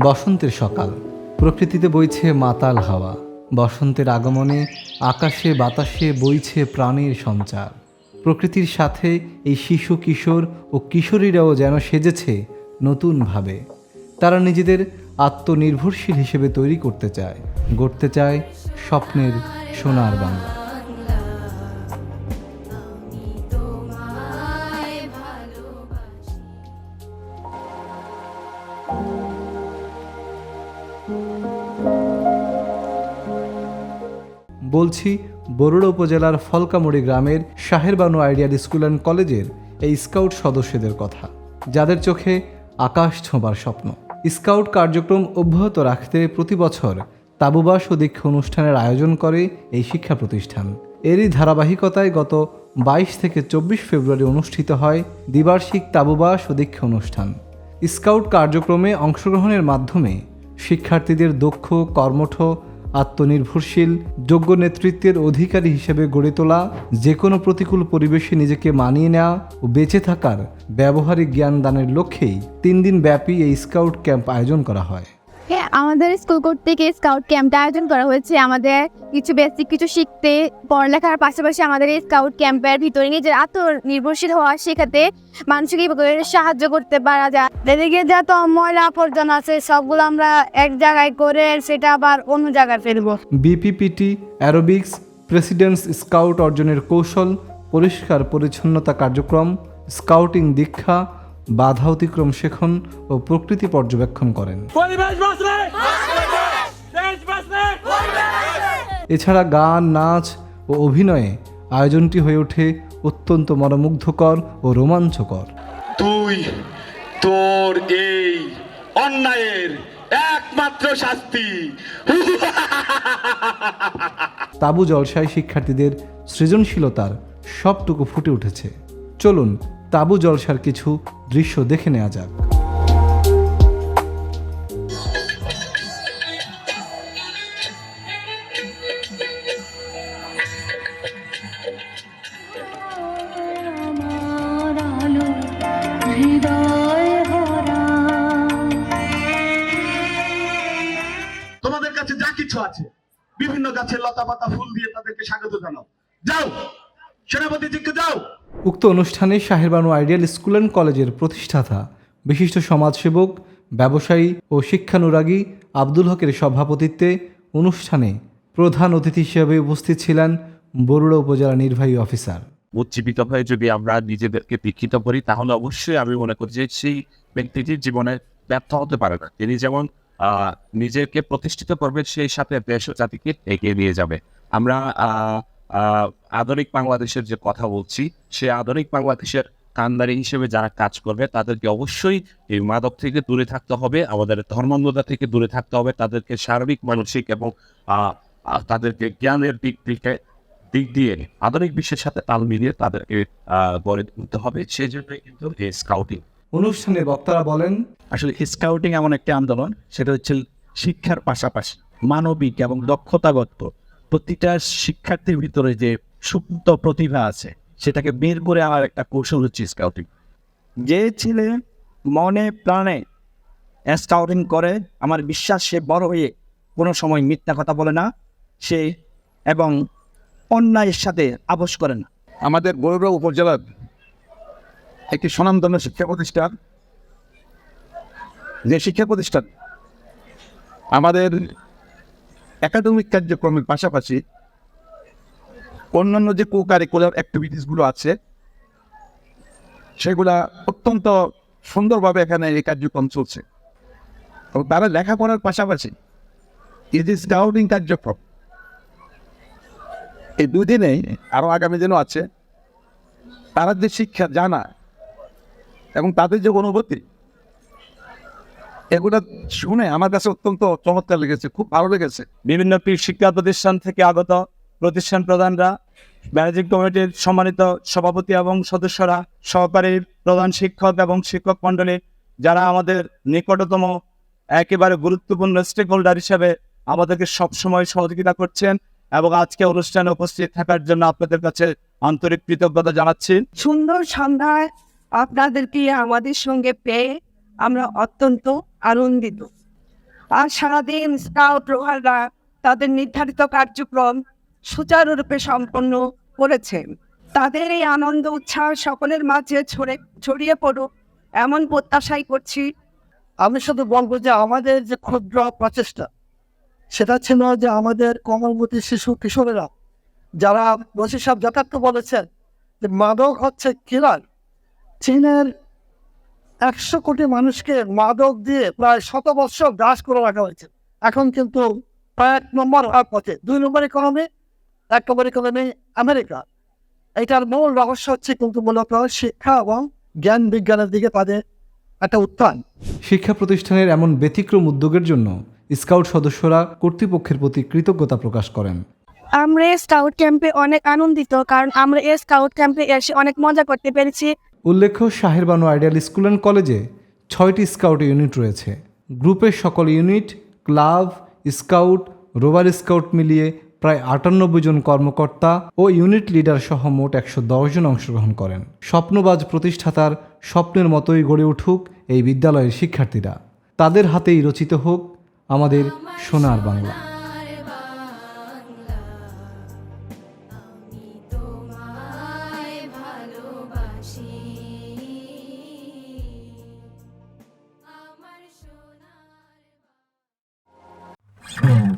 বসন্তের সকাল। প্রকৃতিতে বইছে মাতাল হাওয়া। বসন্তের আগমনে আকাশে বাতাসে বইছে প্রাণের সঞ্চার। প্রকৃতির সাথে এই শিশু কিশোর ও কিশোরীরাও যেন সেজেছে নতুনভাবে তারা নিজেদের আত্মনির্ভরশীল হিসেবে তৈরি করতে চায়, গড়তে চায় স্বপ্নের সোনার বাংলা। বলছি, বরুড়া উপজেলার ফলকামুড়ি গ্রামের শাহেরবানু আইডিয়াল স্কুল অ্যান্ড কলেজের এই স্কাউট সদস্যদের কথা, যাদের চোখে আকাশ ছোঁবার স্বপ্ন। স্কাউট কার্যক্রম অব্যাহত রাখতে প্রতি বছর তাবুবাস ও দীক্ষা অনুষ্ঠানের আয়োজন করে এই শিক্ষা প্রতিষ্ঠান। এরই ধারাবাহিকতায় গত বাইশ থেকে চব্বিশ ফেব্রুয়ারি অনুষ্ঠিত হয় দ্বিবার্ষিক তাবুবাস ও দীক্ষা অনুষ্ঠান। স্কাউট কার্যক্রমে অংশগ্রহণের মাধ্যমে শিক্ষার্থীদের দক্ষ, কর্মঠ আত্মনির্ভরশীল, যোগ্য নেতৃত্বের অধিকারী হিসেবে গড়ে তোলা যে কোনো প্রতিকূল পরিবেশে নিজেকে মানিয়ে নেওয়া ও বেঁচে থাকার ব্যবহারিক জ্ঞান দানের লক্ষ্যেই তিন দিন ব্যাপী এই স্কাউট ক্যাম্প আয়োজন করা হয়। হ্যাঁ আমাদের স্কুল কর্তৃক স্কাউট ক্যাম্পটা আয়োজন করা হয়েছে। আমাদের কিছু বেসিক কিছু শিখতে, পড়ালেখার পাশাপাশি আমাদের এই স্কাউট ক্যাম্পের ভিতরে নিজের আত্মনির্ভরশীল হওয়া শেখাতে মানুষকে সাহায্য করতে পারা যায়। এদিকে যত ময়লা আবর্জনা আছে, সবগুলো আমরা এক জায়গায় করে সেটা আবার অন্য জায়গায় ফেলব। বিপিপিটি অ্যারোবিক্স প্রেসিডেন্টস স্কাউট অর্জনের কৌশল পরিষ্কার পরিচ্ছন্নতা কার্যক্রম স্কাউটিং দীক্ষা বাধা অতিক্রম শেখন ও প্রকৃতি পর্যবেক্ষণ করেন। এছাড়া গান নাচ ও অভিনয়ে আয়োজনটি হয়ে ওঠে অত্যন্ত মনোমুগ্ধকর ও রোমাঞ্চকর। তুই তোর এই অন্যায়ের একমাত্র শাস্তি। তাবু জলসায় শিক্ষার্থীদের সৃজনশীলতার সবটুকু ফুটে উঠেছে। চলুন তাবু জলসার কিছু দৃশ্য দেখে নেওয়া যাক। তোমাদের কাছে যা কিছু আছে বিভিন্ন গাছের লতা পাতা ফুল দিয়ে তাদেরকে স্বাগত জানাও। যাও। সেনাপতি দিকে যাও। উক্ত অনুষ্ঠানে শাহেরবানু আইডিয়াল স্কুল অ্যান্ড কলেজের প্রতিষ্ঠাতা বিশিষ্ট সমাজসেবক ব্যবসায়ী ও শিক্ষানুরাগী আব্দুল হকের সভাপতিত্বে অনুষ্ঠানে প্রধান অতিথি হিসেবে উপস্থিত ছিলেন বরুড়া উপজেলা নির্বাহী অফিসার। উজ্জীবিত হয়ে যদি আমরা নিজেদেরকে দীক্ষিত করি তাহলে অবশ্যই আমি মনে করি যে সেই ব্যক্তিটির জীবনে ব্যর্থ হতে পারে না। তিনি যেমন নিজেকে প্রতিষ্ঠিত করবে সেই সাথে দেশ ও জাতিকে এগিয়ে নিয়ে যাবে। আমরা আধুনিক বাংলাদেশের যে কথা বলছি সে আধুনিক বাংলাদেশের কান্দারি হিসেবে যারা কাজ করবে তাদেরকে অবশ্যই এই মাদক থেকে দূরে থাকতে হবে আমাদের ধর্মান্ধতা থেকে দূরে থাকতে হবে তাদেরকে শারীরিক মানসিক এবং তাদেরকে জ্ঞানের দিক থেকে দিক দিয়ে আধুনিক বিশ্বের সাথে তাল মিলিয়ে তাদেরকে আহ, গড়ে তুলতে হবে সেই জন্যই কিন্তু এই স্কাউটিং অনুষ্ঠানে বক্তারা বলেন আসলে স্কাউটিং এমন একটি আন্দোলন সেটা হচ্ছে শিক্ষার পাশাপাশি মানবিক এবং দক্ষতাগত প্রতিটা শিক্ষার্থীর ভিতরে যে সুপ্ত প্রতিভা আছে, সেটাকে বের করে আনার একটা কৌশল হচ্ছে স্কাউটিং যে ছেলে মনে প্রাণে স্কাউটিং করে, আমার বিশ্বাস সে বড় হয়ে কোনো সময় মিথ্যা কথা বলে না, সে এবং অন্যায়ের সাথে আপোষ করে না। আমাদের বরুড়া উপজেলার একটি স্বনামধন্য শিক্ষা প্রতিষ্ঠান, যে শিক্ষা প্রতিষ্ঠান, আমাদের একাডেমিক কার্যক্রমের পাশাপাশি অন্যান্য যে কো কারিকুলার অ্যাক্টিভিটিসগুলো আছে, সেগুলা অত্যন্ত সুন্দরভাবে এখানে এই কার্যক্রম চলছে। এবং তারা লেখাপড়ার পাশাপাশি এই যে স্কাউটিং কার্যক্রম, এই দুই দিনে আরও আগামী দিনও আছে। তারা যে শিক্ষা জানা এবং তাদের যে অনুভূতি এগুলো শুনে আমার কাছে অত্যন্ত চমৎকার লেগেছে খুব ভালো লেগেছে। বিভিন্ন শিক্ষা প্রতিষ্ঠান থেকে আগত প্রতিষ্ঠান প্রধানরা ম্যানেজিং কমিটির সম্মানিত সভাপতি এবং সদস্যরা সহকারী প্রধান শিক্ষক এবং শিক্ষক মণ্ডলী যারা আমাদের নিকটতম একেবারে গুরুত্বপূর্ণ স্টেক হোল্ডার হিসেবে আমাদেরকে সবসময় সহযোগিতা করছেন এবং আজকে অনুষ্ঠানে উপস্থিত থাকার জন্য আপনাদের কাছে আন্তরিক কৃতজ্ঞতা জানাচ্ছি। সুন্দর সন্ধ্যায় আপনাদেরকে আমাদের সঙ্গে পেয়ে আমরা অত্যন্ত আনন্দিত। আর সারাদিন স্কাউট রোহাররা তাদের নির্ধারিত কার্যক্রম সুচারুরূপে সম্পন্ন করেছেন তাদের এই আনন্দ, উৎসাহ সকলের মাঝে ছড়ে, ছড়িয়ে পড়ুক এমন প্রত্যাশাই করছি। আমি শুধু বলব যে আমাদের যে ক্ষুদ্র প্রচেষ্টা, সেটা ছিল যে আমাদের কমলমতি শিশু কিশোরেরা, যারা বসি সাহেব যথার্থ বলেছেন যে মাদক হচ্ছে কিলার, চীনের একশো কোটি মানুষকে মাদক দিয়ে প্রায় শত বৎসর গ্রাস করে রাখা হয়েছে। এখন কিন্তু প্রায় এক নম্বর হওয়ার পথে দুই নম্বর ইকোনমি এক নম্বর ইকোনমি আমেরিকা। এটার মূল রহস্য হচ্ছে কিন্তু মূলত শিক্ষা এবং জ্ঞান বিজ্ঞানের দিকে তাদের একটা উত্থান। শিক্ষা প্রতিষ্ঠানের এমন ব্যতিক্রম উদ্যোগের জন্য স্কাউট সদস্যরা কর্তৃপক্ষের প্রতি কৃতজ্ঞতা প্রকাশ করেন। আমরা এই স্কাউট ক্যাম্পে অনেক আনন্দিত কারণ আমরা এই স্কাউট ক্যাম্পে এসে অনেক মজা করতে পেরেছি। উল্লেখ্য শাহেরবানু আইডিয়াল স্কুল অ্যান্ড কলেজে ছয়টি স্কাউট ইউনিট রয়েছে। গ্রুপের সকল unit, club, scout, rover scout মিলিয়ে প্রায় আটানব্বই জন কর্মকর্তা ও ইউনিট লিডার সহ মোট একশো জন অংশগ্রহণ করেন। স্বপ্নবাজ প্রতিষ্ঠাতার স্বপ্নের মতোই গড়ে উঠুক এই বিদ্যালয়ের শিক্ষার্থীরা। তাদের হাতেই রচিত হোক আমাদের সোনার বাংলা। ভালোবাসি আমার সোনার